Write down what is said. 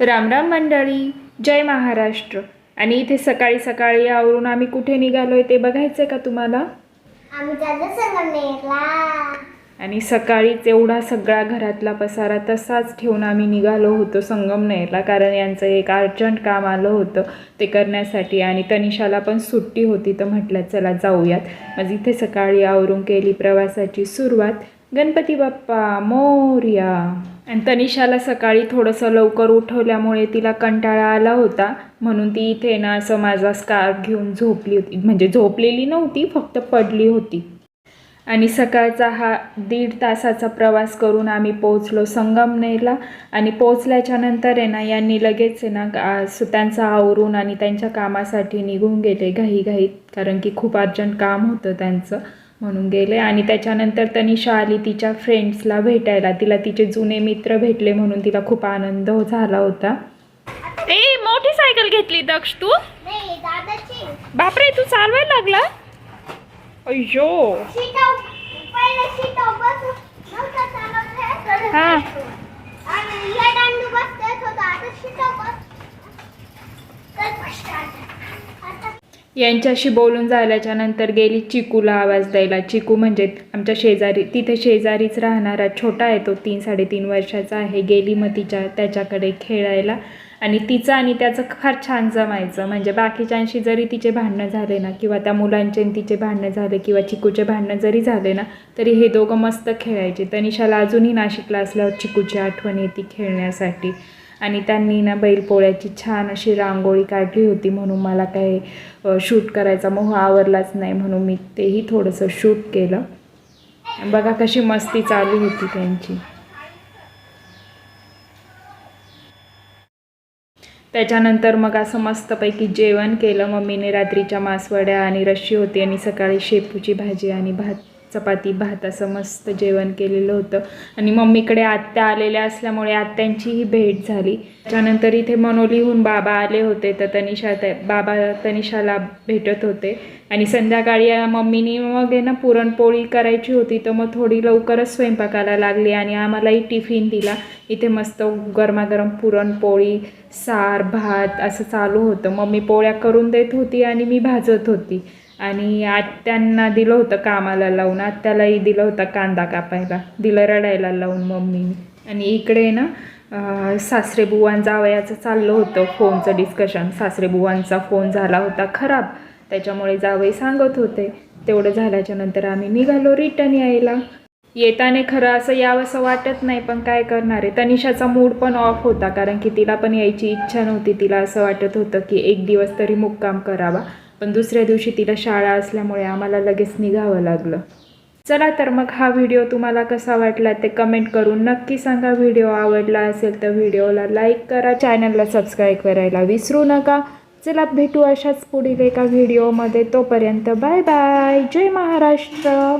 रामराम मंडळी जय महाराष्ट्र. आणि इथे सकाळी सकाळी आवरून आम्ही कुठे निघालोय ते बघायचंय का तुम्हाला? आणि सकाळीच एवढा सगळा घरातला पसारा तसाच ठेवून आम्ही निघालो होतो संगमनेरला कारण यांचं एक अर्जंट काम आलं होतं ते करण्यासाठी आणि तनिषाला पण सुट्टी होती तर म्हटलं चला जाऊयात. मग इथे सकाळी आवरून केली प्रवासाची सुरुवात. गणपती बाप्पा मोर्या. आणि तनिषाला सकाळी थोडंसं लवकर उठवल्यामुळे तिला कंटाळा आला होता. म्हणून ती इथे ना असं माझा स्कार्फ घेऊन झोपली होती. म्हणजे झोपलेली नव्हती फक्त पडली होती. आणि सकाळचा हा दीड तासाचा प्रवास करून आम्ही पोहोचलो संगमनेरला. आणि पोहोचल्याच्या नंतर आहे ना यांनी लगेच आहे ना त्यांचा त्यांचं आवरून आणि त्यांच्या कामासाठी निघून गेले घाईघाईत. कारण की खूप अर्जंट काम होतं त्यांचं. म्हणून गेले. आणि त्याच्यानंतर तनिषा आली तिच्या फ्रेंड्सला भेटायला तिला तिचे जुने मित्र भेटले म्हणून तिला खूप आनंद झाला होता. ए मोठी सायकल घेतली दक्ष तू? बापरे तू चालवायला लागला? अय्यो शिटाव पहिले शिटाव बस नव्हता चालवत हे. हा. आणि या दांडू बसता येत होता आता शिटाव बस कर पश्चात. आता यांच्याशी बोलून झाल्याच्यानंतर गेली चिकूला आवाज द्यायला. चिकू म्हणजे आमच्या शेजारी तिथे शेजारीच राहणारा छोटा आहे तो तीन साडेतीन वर्षाचा आहे. गेली मग तिच्या त्याच्याकडे खेळायला. आणि तिचं आणि त्याचं फार छान जमायचं. म्हणजे बाकीच्यांशी जरी तिचे भांडणं झाले ना किंवा त्या मुलांचे तिचे भांडणं झाले किंवा चिकूचे भांडणं जरी झाले ना तरी हे दोघं मस्त खेळायचे. तनिषाला अजूनही नाशिकला असल्यावर चिकूची आठवण येते खेळण्यासाठी. आणि त्यांनी ना बैलपोळ्याची छान अशी रांगोळी काढली होती म्हणून मला काही शूट करायचा मोह आवरलाच नाही म्हणून मी तेही थोडंसं शूट केलं. बघा कशी मस्ती चालू होती त्यांची. त्याच्यानंतर मग असं मस्तपैकी जेवण केलं. मम्मीने रात्रीच्या मासवड्या आणि रशी होती आणि सकाळी शेपूची भाजी आणि भात चपाती भात असं मस्त जेवण केलेलं होतं. आणि मम्मीकडे आत्या आलेल्या असल्यामुळे आत्यांचीही भेट झाली. त्यानंतर इथे मनोलीहून बाबा आले होते तर तनिषा त्या बाबा तनिषाला भेटत होते. आणि संध्याकाळी मम्मीनी मग आहे ना पुरणपोळी करायची होती तर मग थोडी लवकरच स्वयंपाकाला लागली आणि आम्हालाही टिफिन दिला. इथे मस्त गरमागरम पुरणपोळी सार भात असं चालू होतं. मम्मी पोळ्या करून देत होती आणि मी भाजत होती. आणि आत्यांना दिलं होतं कामाला लावून. आत्यालाही दिलं होतं कांदा कापायला. दिलं रडायला लावून मम्मीने. आणि इकडे ना सासरे बुवांचा जावयाचं चाललं होतं फोनचं डिस्कशन सासरे बुवांचा फोन झाला होता खराब. त्याच्यामुळे जावई सांगत होते. तेवढं झाल्याच्यानंतर आम्ही निघालो रिटर्न यायला. येताने खरं असं यावंसं वाटत नाही पण काय करणार आहे? तनिषाचा मूड पण ऑफ होता कारण की तिला पण यायची इच्छा नव्हती. तिला असं वाटत होतं की एक दिवस तरी मुक्काम करावा. पण दुसऱ्या दिवशी तिला शाळा असल्यामुळे आम्हाला लगेच निघावं लागलं. चला तर मग हा व्हिडिओ तुम्हाला कसा वाटला ते कमेंट करून नक्की सांगा. व्हिडिओ आवडला असेल तर व्हिडिओला लाईक करा. चॅनलला सबस्क्राईब करायला विसरू नका. चला भेटू अशाच पुढील एका व्हिडिओमध्ये. तोपर्यंत बाय बाय. जय महाराष्ट्र.